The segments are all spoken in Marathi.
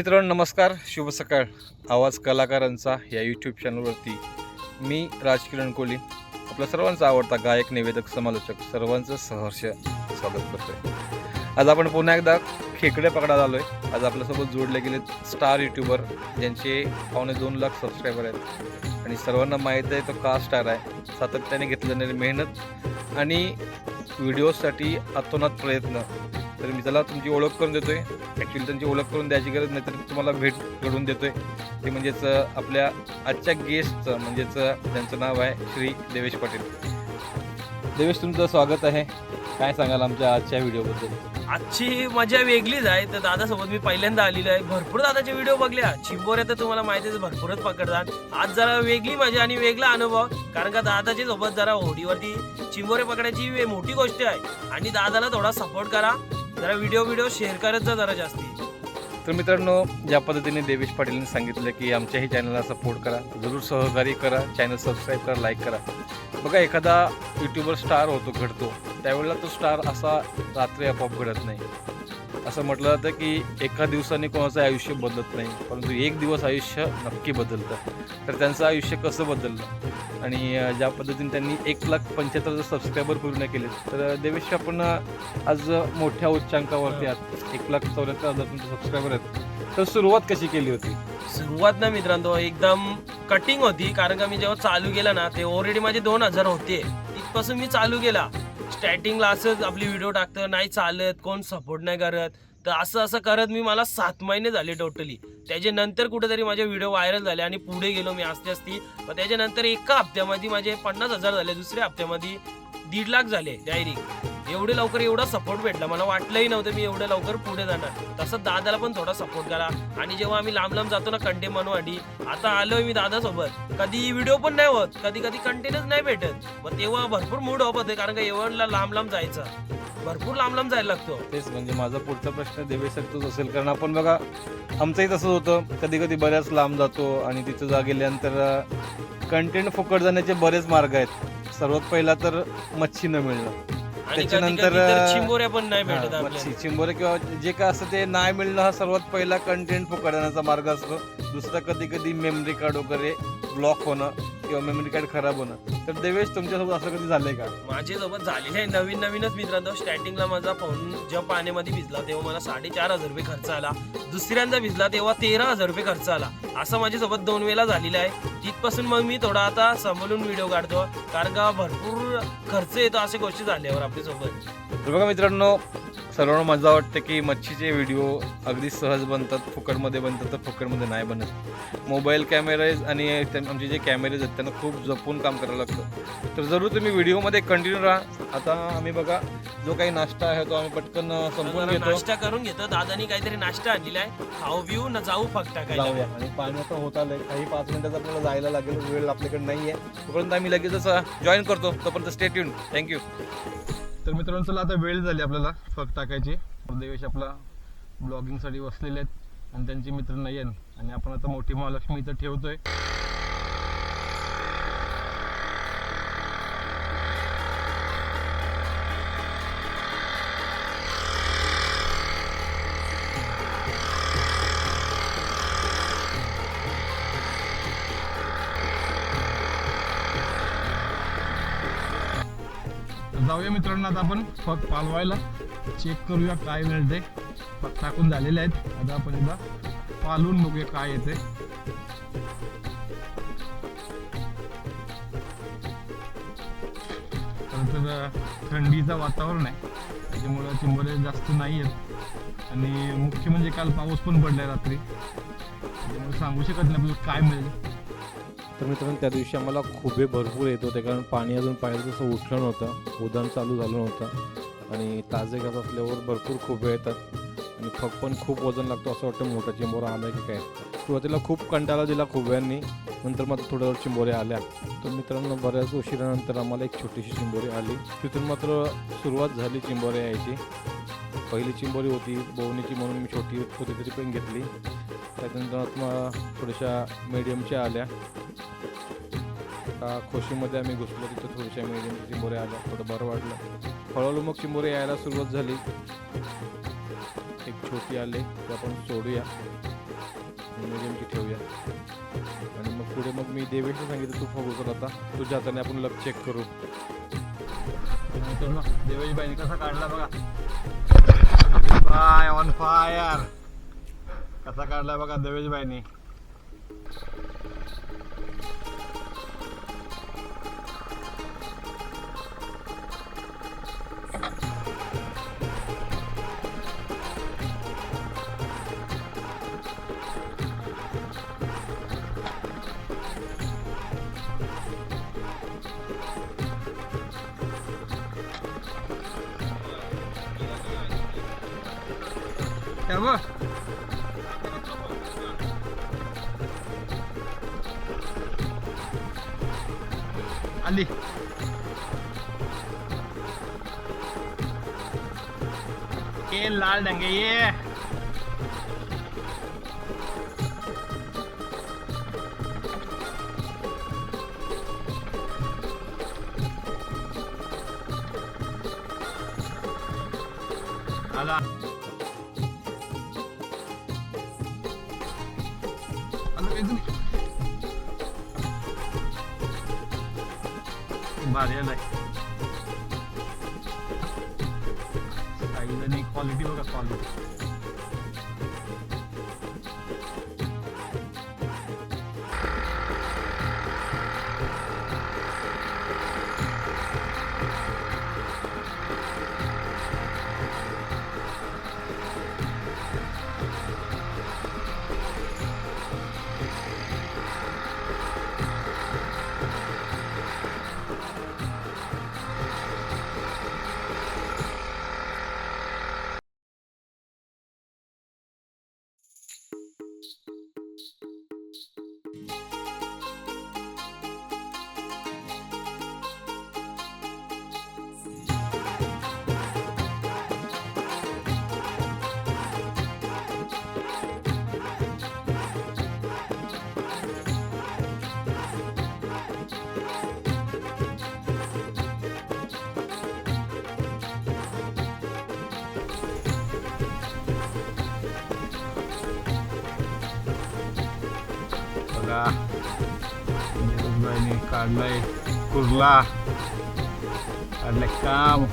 मित्रांनो नमस्कार. शुभ सकाळ. आवाज कलाकारांचा या यूट्यूब चॅनलवरती मी राजकिरण कोहली आपला सर्वांचा आवडता गायक निवेदक समालोचक सर्वांचं सहर्ष स्वागत करतोय. आज आपण पुन्हा एकदा खेकडे पकडायला आलो आहे आज आपल्यासोबत जोडले गेले स्टार यूट्यूबर ज्यांचे पावणे दोन लाख सबस्क्रायबर आहेत. आणि सर्वांना माहीत आहे तो का स्टार आहे. सातत्याने घेतली जाणारी मेहनत आणि व्हिडिओसाठी अतोनात प्रयत्न. तर मी त्याला तुमची ओळख करून देतोय. ॲक्च्युली त्यांची ओळख करून द्यायची गरज नाही तर मी तुम्हाला भेट घडवून देतोय. ते म्हणजेच आपल्या आजच्या गेस्टचं म्हणजेच त्यांचं नाव आहे श्री देवेश पाटील. देवेश तुमचं स्वागत आहे. काय सांगाल आमच्या आजच्या व्हिडिओबद्दल आजची मजा वेगळीच आहे. तर दादासोबत मी पहिल्यांदा आलेलो आहे. भरपूर दादाचे व्हिडिओ बघल्या. चिंबोऱ्या तर तुम्हाला माहितीच भरपूरच पकडतात. आज जरा वेगळी मजा आणि वेगळा अनुभव. कारण का दादाच्या सोबत जरा होडीवरती चिंबोरे पकडायची मोठी गोष्ट आहे. आणि दादाला थोडा सपोर्ट करा. जरा व्हिडिओ व्हिडिओ शेअर करत जा जरा जास्ती. तर मित्रांनो ज्या पद्धतीने देवेश पाटीलने सांगितलं की आमच्याही चॅनलला सपोर्ट करा जरूर सहकार्य करा चॅनल सबस्क्राईब करा लाईक करा. बघा एखादा यूट्यूबर स्टार होतो घडतो. त्यावेळेला तो स्टार असा रात्री आपोआप घडत नाही. असं म्हटलं जातं की एका दिवसाने कोणाचं आयुष्य बदलत नाही परंतु एक दिवस आयुष्य नक्की बदलतं. तर त्यांचं आयुष्य कसं बदललं? आणि ज्या पद्धतीने त्यांनी एक लाख पंच्याहत्तर हजार सबस्क्रायबर पूर्ण केले तर देवेश आपण आज मोठ्या उच्चांकावरती आहात. एक लाख चौऱ्याहत्तर हजार तुमचे सबस्क्रायबर आहेत. तर सुरुवात कशी केली होती? सुरुवात ना मित्रांनो एकदम कटिंग होती कारण का मी जेव्हा चालू केला ना ते ऑलरेडी माझे दोन हजार होते. तिथपासून मी चालू केला. स्टार्टिंगला असंच आपली व्हिडिओ टाकतं नाही चालत कोण सपोर्ट नाही करत. तर असं असं करत मी मला सात महिने झाले टोटली त्याच्यानंतर कुठेतरी माझे व्हिडिओ व्हायरल झाले आणि पुढे गेलो मी असते असती पण त्याच्यानंतर एका हप्त्यामध्ये माझे पन्नास हजार झाले दुसऱ्या हप्त्यामध्ये. दीड लाख झाले डायरेक्ट एवढे लवकर एवढा सपोर्ट भेटला. मला वाटलंही नव्हतं मी एवढं लवकर पुढे जाणार. तसं दादाला पण थोडा सपोर्ट करा आणि जेव्हा आम्ही लांब लांब जातो ना कंटे मनवाडी आता आलोय मी दादासोबत. कधी व्हिडिओ पण नाही होत. कधी कधी कंटेनच नाही भेटत. मग तेव्हा भरपूर मूड ऑफ होते कारण का एवढला लांब लांब जायचं. भरपूर लांब लांब जायला लागतो. तेच म्हणजे माझा पुढचा प्रश्न देवेश तोच असेल. कारण आपण बघा आमचंही तसंच होतं. कधी कधी बऱ्याच लांब जातो आणि तिथं जा गेल्यानंतर कंटेंट फुकट जाण्याचे बरेच मार्ग आहेत. सर्वात पहिला तर मच्छी न मिळणं. आणि त्याच्यानंतर, चिंबोऱ्या पण नाही भेटत हा, आपल्याला. मच्छी चिंबोरे किंवा जे काय असतं ते नाही मिळणं हा सर्वात पहिला कंटेंट फुकटण्याचा मार्ग असतो. दुसरा कधी कधी मेमरी कार्ड वगैरे ब्लॉक होणं. किंवा मेमरी कार्ड खराब होणं. तर देवेश तुमच्यासोबत असं कधी झालंय का? माझे सोबत झालेले आहे. नवीन नवीनच मित्रांनो स्टार्टिंगला माझा फोन जेव्हा पाण्यामध्ये भिजला तेव्हा मला साडेचार हजार रुपये खर्च आला. दुसऱ्यांदा भिजला तेव्हा तेरा हजार रुपये खर्च आला. असं माझ्यासोबत दोन वेळा झालेला आहे. तिथपासून मग मी थोडा आता सांभाळून व्हिडिओ काढतो. कारण का भरपूर खर्च येतो अशा गोष्टी झाल्यावर आपल्यासोबत. तर बघा मित्रांनो सर्वांना मजा वाटते की मच्छीचे व्हिडिओ अगदी सहज बनतात फुकटमध्ये बनतात तर फुकटमध्ये नाही बनत. मोबाईल कॅमेराज आणि आमचे जे कॅमेरेज आहेत त्यांना खूप जपून काम करावं लागतं. तर जरूर तुम्ही व्हिडिओमध्ये कंटिन्यू राहा. आता आम्ही बघा जो काही नाश्ता आहे तो आम्ही पटकन जरा घेतो. नाश्ता करून घेतो. दादानी काहीतरी नाश्ता आणलेला आहे. खाऊ पिऊ न जाऊ फक्त जाऊया. आणि पाण्याचं होत आलंय. काही पाच मिनिटात आपल्याला जायला लागेल. वेळ आपल्याकडे नाही आहे तोपर्यंत आम्ही लगेचच जॉईन करतो. तोपर्यंत स्टेट येऊन थँक्यू तर मित्रांनो चला आता वेळ झाली आपल्याला फक टाकायची. देवेश आपला ब्लॉगिंगसाठी बसलेले आहेत आणि त्यांचे मित्र नाही आहेत आणि आपण आता मोठी महालक्ष्मी इथं ठेवतोय. जाऊया मित्रांनो आता आपण फक पालवायला. चेक करूया काय मिळते फक टाकून झालेले आहेत. आता आपण एकदा पालवून बघूया काय येते तर थंडीचं वातावरण आहे. त्याच्यामुळं चिंबोरे जास्त नाही आहेत. आणि मुख्य म्हणजे काल पाऊस पण पडलाय रात्री. त्याच्यामुळे सांगू शकत नाही आपल्याला काय मिळेल. तर मित्रांनो त्या दिवशी आम्हाला खुबे भरपूर येत होते कारण पाणी अजून पाहिजे तसं उठलं नव्हतं उदान चालू झालं नव्हतं. आणि ताजे घास असल्यावर भरपूर खुबे येतात. आणि खप पण खूप वजन लागतो असं वाटतं मोठा चिंबोरा आला की काय. सुरुवातीला खूप कंटाळा दिला खुब्यांनी नंतर मात्र थोड्यावर चिंबोऱ्या आल्या. तर मित्रांनो बऱ्याच उशिरानंतर आम्हाला एक छोटीशी चिंबोरी आली. तिथून मात्र सुरुवात झाली चिंबोऱ्या यायची. पहिली चिंबोरी होती बोवणीची म्हणून मी छोटी होती तरी पण घेतली. त्याच्यानंतर मग थोड्याशा मीडियमच्या आल्या. खोशीमध्ये आम्ही घुसलो तिथं थोड्याशा मीडियम चिंबोऱ्या आल्या थोडं बरं वाटलं. हळूहळू मग चिंबोरे यायला सुरुवात झाली. एक छोटी आले ते आपण सोडूया. मीडियमची ठेवूया. आणि मग पुढे मग मी देवेशला सांगितलं तू फॉग उचल आता. तुझ्या हाताने आपण लग चेक करू. देवेश बाईने कसा काढला बघा. फाय ऑन फायर कसा काढलाय बघा देवेश बाईने त्या बघ आली ये लाल डंगे भारी आलाय साईज आणि क्वालिटी बघा क्वालिटी बघा बाईने काढलाय कुर्ला काढलाय काम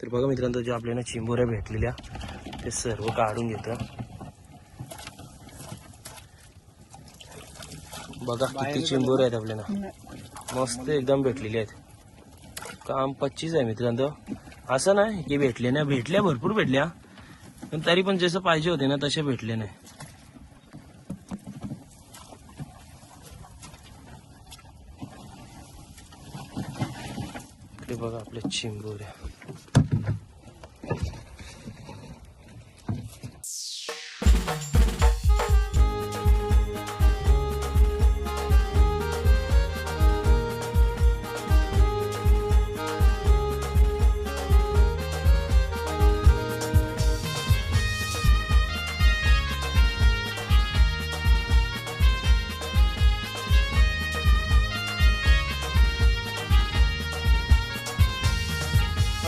तर बघा मित्रांनो जे आपल्याला चिंबोऱ्या भेटलेल्या ते सर्व काढून घेतं बघा किती चिंबोऱ्या आहेत आपल्याला. मस्त एकदम भेटलेले आहेत. काम पच्चीस आहे मित्रांनो. असं नाही की भेटले नाही भेटल्या भरपूर भेटल्या. पण तरी पण जसं पाहिजे होते ना तसे भेटले नाही. बघा आपल्या चिंबोऱ्या.